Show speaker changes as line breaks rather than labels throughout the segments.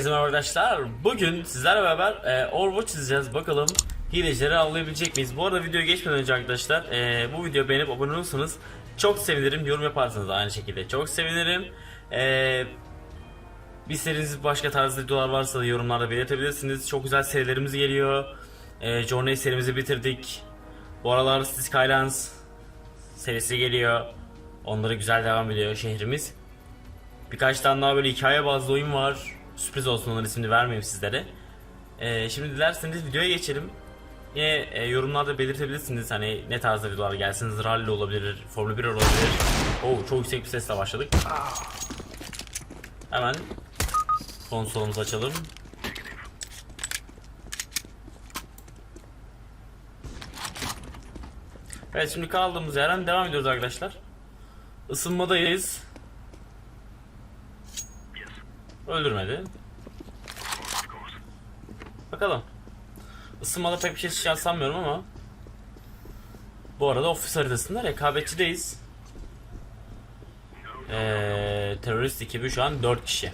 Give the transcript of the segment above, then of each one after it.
Herkese merhaba arkadaşlar. Bugün sizlerle beraber e, Overwatch çizeceğiz. Bakalım hilecileri avlayabilecek miyiz? Bu arada videoya geçmeden önce arkadaşlar e, bu videoyu beğenip abone olursanız çok sevinirim. Yorum yaparsanız aynı şekilde çok sevinirim. E, seriniz başka tarzda videolar varsa da yorumlarda belirtebilirsiniz. Çok güzel serilerimiz geliyor. E, Journey serimizi bitirdik. Bu aralar City Skylines serisi geliyor. Onları güzel devam ediyor şehrimiz. Birkaç tane daha böyle hikaye bazlı oyun var. Sürpriz olsun onların ismini vermeyeyim sizlere. Ee, şimdi dilerseniz videoya geçelim. Yine e, yorumlarda belirtebilirsiniz hani ne tarzda videolar gelsin. Rally olabilir, Formula 1 olabilir. Oo çok yüksek bir sesle başladık. Hemen konsolumuzu açalım. Evet şimdi kaldığımız yerden devam ediyoruz arkadaşlar. Isınmadayız. Öldürmedi. Bakalım. Isınmada pek bir şey çıkacağını sanmıyorum ama. Bu arada ofis haritasında rekabetçideyiz. Ee, terörist ekibi şu an 4 kişi.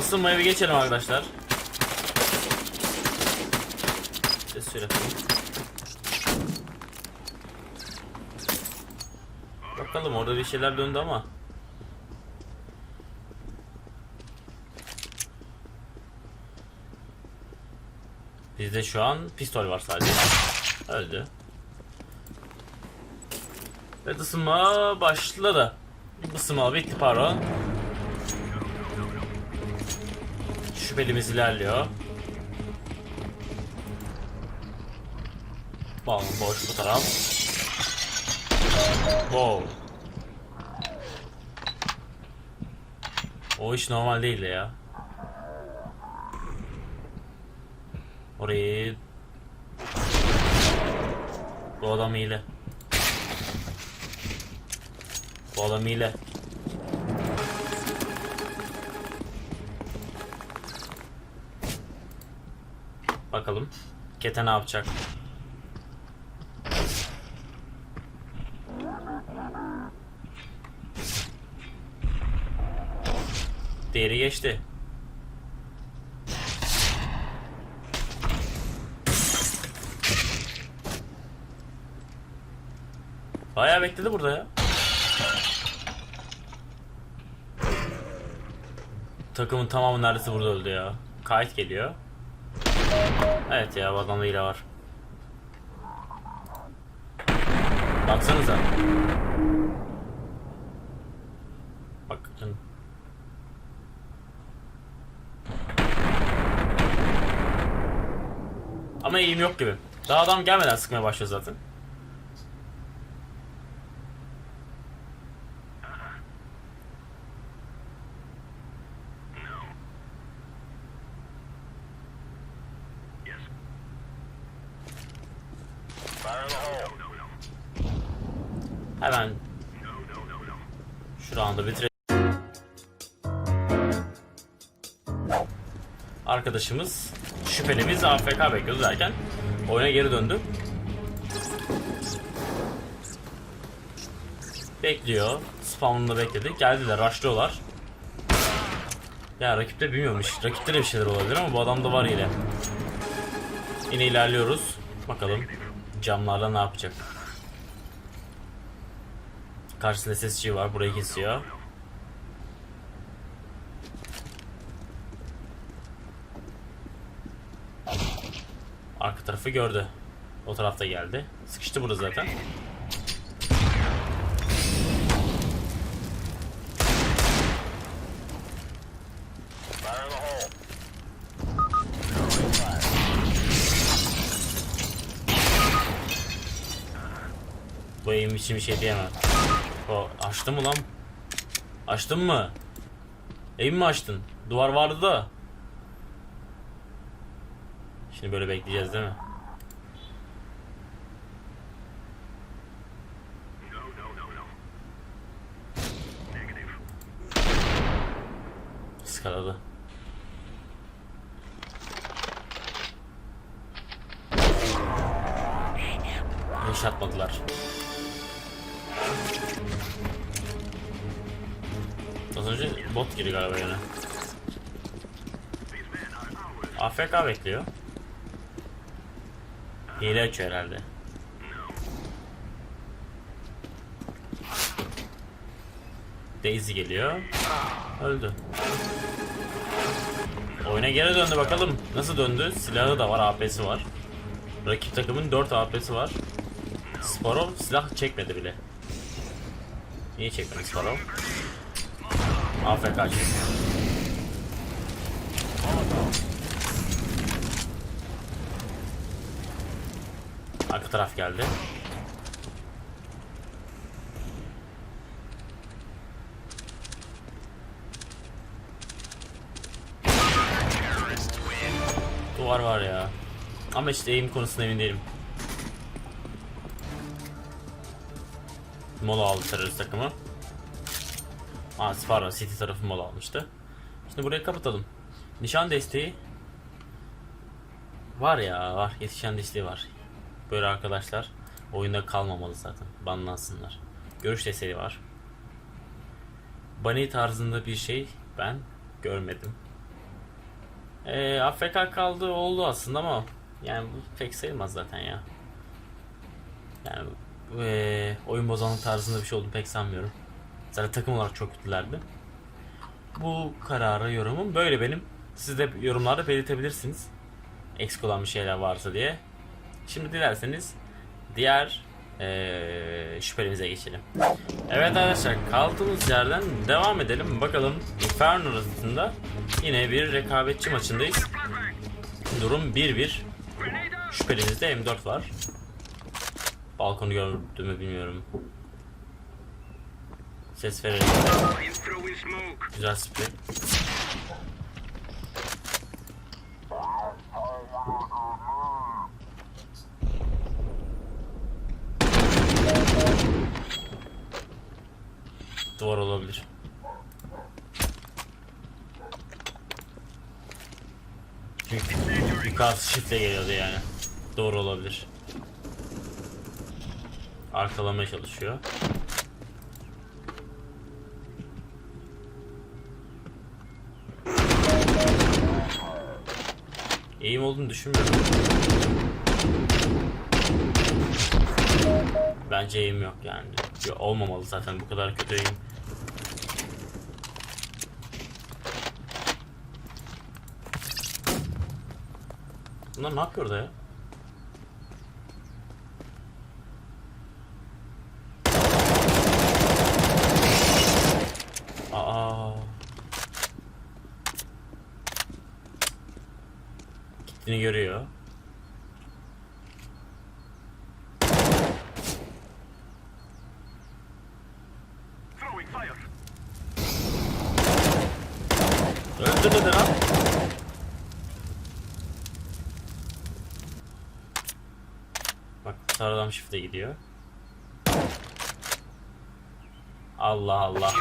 Isınmaya bir geçelim arkadaşlar. Ses Bakalım orada bir şeyler döndü ama. Bizde şu an pistol var sadece. Öldü. Ve ısınma başladı. Isınma bitti pardon. Şüphelimiz ilerliyor. Balon boş bu taraf. Wow. O iş normal değil ya. Orayı... Bu adam hile. Bu adam hile. Bakalım. Kete ne yapacak? Değeri geçti. Bayağı bekledi burada ya. Takımın tamamı neredeyse burada öldü ya. Kayıt geliyor. Evet ya bu adamda var. Baksanıza. Bakın. Ama eğim yok gibi. Daha adam gelmeden sıkmaya başlıyor zaten. Hemen şu anda bitirelim. Arkadaşımız şüphelimiz AFK bekliyordu derken oyuna geri döndü. Bekliyor. Spawn'ını bekledi. Geldiler, rushlıyorlar. Ya rakipte bilmiyormuş. Rakipte de bir şeyler olabilir ama bu adamda var yine. Yine ilerliyoruz. Bakalım camlarda ne yapacak. Karşısında SSG var. Burayı kesiyor. Arka tarafı gördü. O tarafta geldi. Sıkıştı burada zaten. Bu eğim için bir şey diyemem. O açtın mı lan? Açtın mı? Eğim mi açtın? Duvar vardı da. Şimdi böyle bekleyeceğiz değil mi? Skaladı. Yaşatmadılar. Az önce bot girdi galiba yine. AFK bekliyor. Hile açıyor herhalde. Daisy geliyor. Öldü. Oyuna geri döndü bakalım. Nasıl döndü? Silahı da var, AP'si var. Rakip takımın 4 AP'si var. Sparrow silah çekmedi bile. Niye çekmedi Sparrow? AFK çekti. Arka taraf geldi. Duvar var ya. Ama işte aim konusunda emin değilim. Mola aldı terörist takımı. Aa pardon City tarafı mola almıştı. Şimdi burayı kapatalım. Nişan desteği var ya var yetişen desteği var. Böyle arkadaşlar oyunda kalmamalı zaten. Banlansınlar. Görüş desteği var. Bunny tarzında bir şey ben görmedim. Ee, AFK kaldı oldu aslında ama yani bu pek sayılmaz zaten ya. Yani ee, oyun bozanlık tarzında bir şey olduğunu pek sanmıyorum. Zaten takım olarak çok kötülerdi. Bu karara yorumum böyle benim. Siz de yorumlarda belirtebilirsiniz. Eksik olan bir şeyler varsa diye. Şimdi dilerseniz diğer ee, şüphelimize geçelim. Evet arkadaşlar kaldığımız yerden devam edelim. Bakalım Inferno arasında yine bir rekabetçi maçındayız. Durum 1-1. Şüphelimizde M4 var. Balkonu gördü mü bilmiyorum. Ses verelim. Güzel sprey. Duvar olabilir. Çünkü yukarısı şifle geliyordu yani. Doğru olabilir. Arkalamaya çalışıyor. Eğim olduğunu düşünmüyorum. Bence eğim yok yani. Olmamalı zaten bu kadar kötü eğim. Bunlar ne yapıyor orada ya? Aa. Gittiğini görüyor. Öldü dedi lan. Adam shift'e gidiyor. Allah Allah.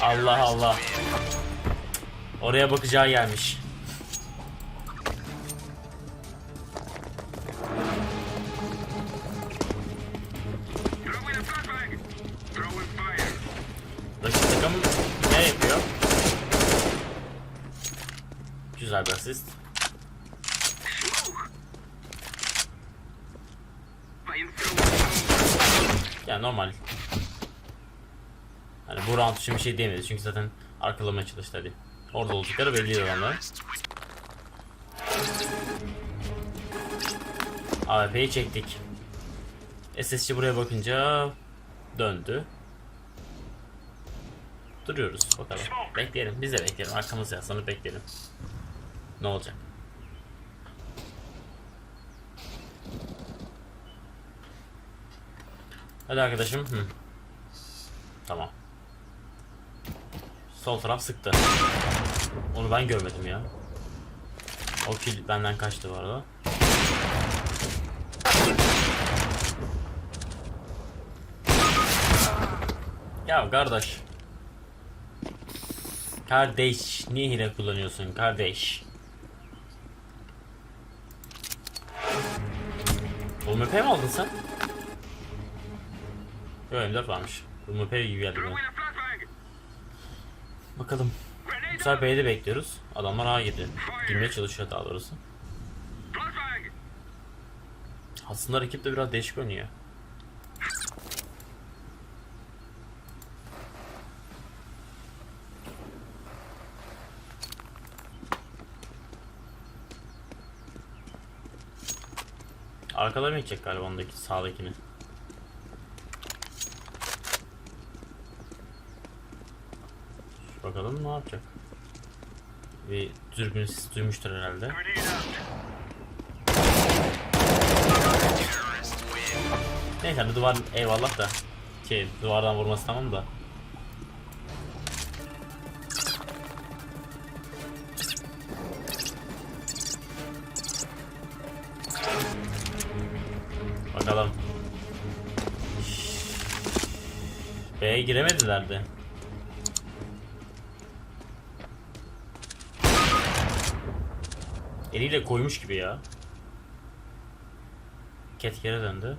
Allah Allah. Oraya bakacağı gelmiş. Rakip takım ne yapıyor? Güzel bir asist. Yani normal. Hani bu round için bir şey diyemedi çünkü zaten arkalamaya çalıştı hadi. Orada oldukları belliydi onların. AWP'yi çektik. SSC buraya bakınca döndü. Duruyoruz bakalım. Bekleyelim biz de bekleyelim arkamızda yaslanıp bekleyelim. Ne olacak? Hadi arkadaşım. Hı. Tamam. Sol taraf sıktı. Onu ben görmedim ya. O kill benden kaçtı bu arada. Ya kardeş. Kardeş, niye hile kullanıyorsun kardeş? UMP mi aldın sen? Yok M4 varmış. UMP gibi geldi bana. Bakalım. Bu sefer B'de bekliyoruz. Adamlar A girdi. Girmeye çalışıyor daha doğrusu. Aslında rakip de biraz değişik oynuyor. Arkada mı gidecek galiba ondaki sağdakini? Bakalım ne yapacak? Bir dürbün sesi duymuştur herhalde. Neyse hani duvar eyvallah da. Şey duvardan vurması tamam da. Bakalım. B'ye giremediler de Eliyle koymuş gibi ya Ket geri döndü.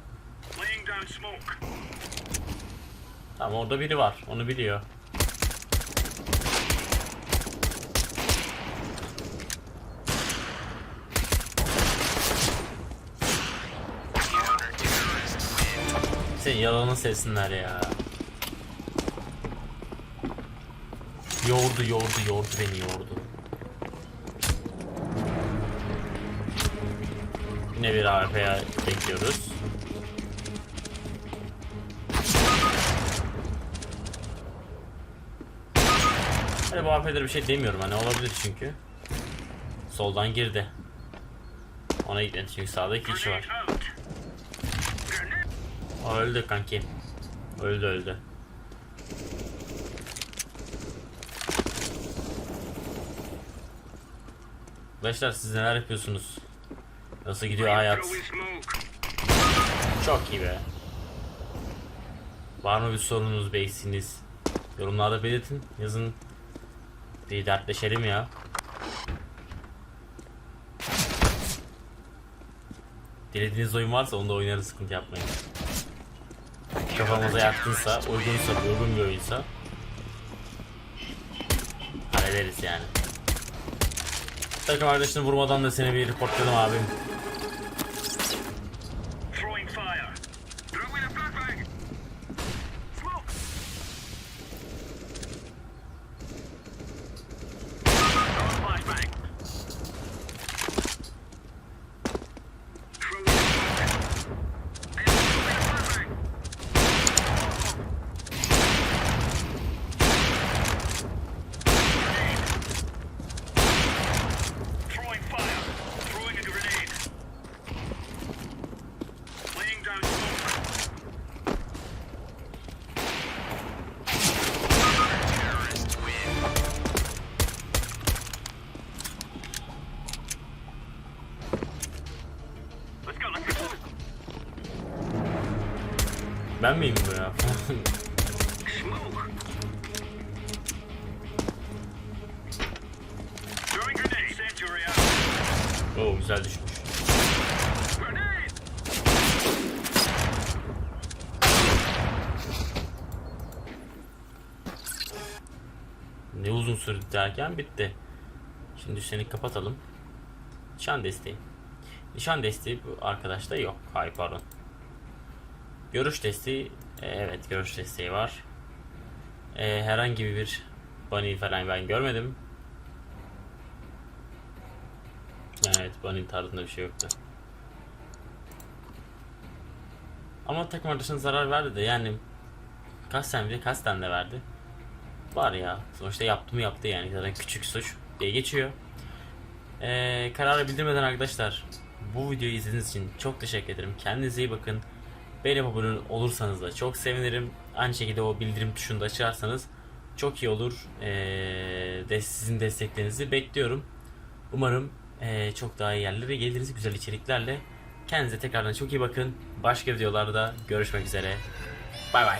Tamam orada biri var. Onu biliyor. Sen yalanı sevsinler ya. Yordu yordu yordu beni yordu. Yine bir AFP'ye bekliyoruz. Hani bu AFP'lere bir şey demiyorum hani olabilir çünkü. Soldan girdi. Ona gidelim çünkü sağda iki kişi var. O öldü kanki. Öldü öldü. Arkadaşlar siz neler yapıyorsunuz? Nasıl gidiyor hayat? Çok iyi be. Var mı bir sorunuz, beysiniz? Yorumlarda belirtin, yazın. Bir dertleşelim ya. Dilediğiniz oyun varsa onu da oynarız, sıkıntı yapmayın. Kafamıza yaktınsa, uygunsa, uygun bir oyunsa hallederiz yani. Takım arkadaşını vurmadan da seni bir reportladım abim. Ben miyim bu ya? Oo güzel düşmüş. Ne uzun sürdü derken bitti. Şimdi seni kapatalım. Nişan desteği. Nişan desteği bu arkadaşta yok. Hayır pardon. Görüş desteği. e, Evet görüş desteği var. E, herhangi bir bunny falan ben görmedim. Evet bunny tarzında bir şey yoktu. Ama takım arkadaşına zarar verdi de yani kasten bile kasten de verdi. Var ya. Sonuçta yaptı mı yaptı yani. Zaten küçük suç diye geçiyor. Ee, kararı bildirmeden arkadaşlar bu videoyu izlediğiniz için çok teşekkür ederim. Kendinize iyi bakın. Benim abone olursanız da çok sevinirim. Aynı şekilde o bildirim tuşunu da açarsanız çok iyi olur. Ee, de sizin desteklerinizi bekliyorum. Umarım ee, çok daha iyi yerlere geliriz güzel içeriklerle. Kendinize tekrardan çok iyi bakın. Başka videolarda görüşmek üzere. Bay bay.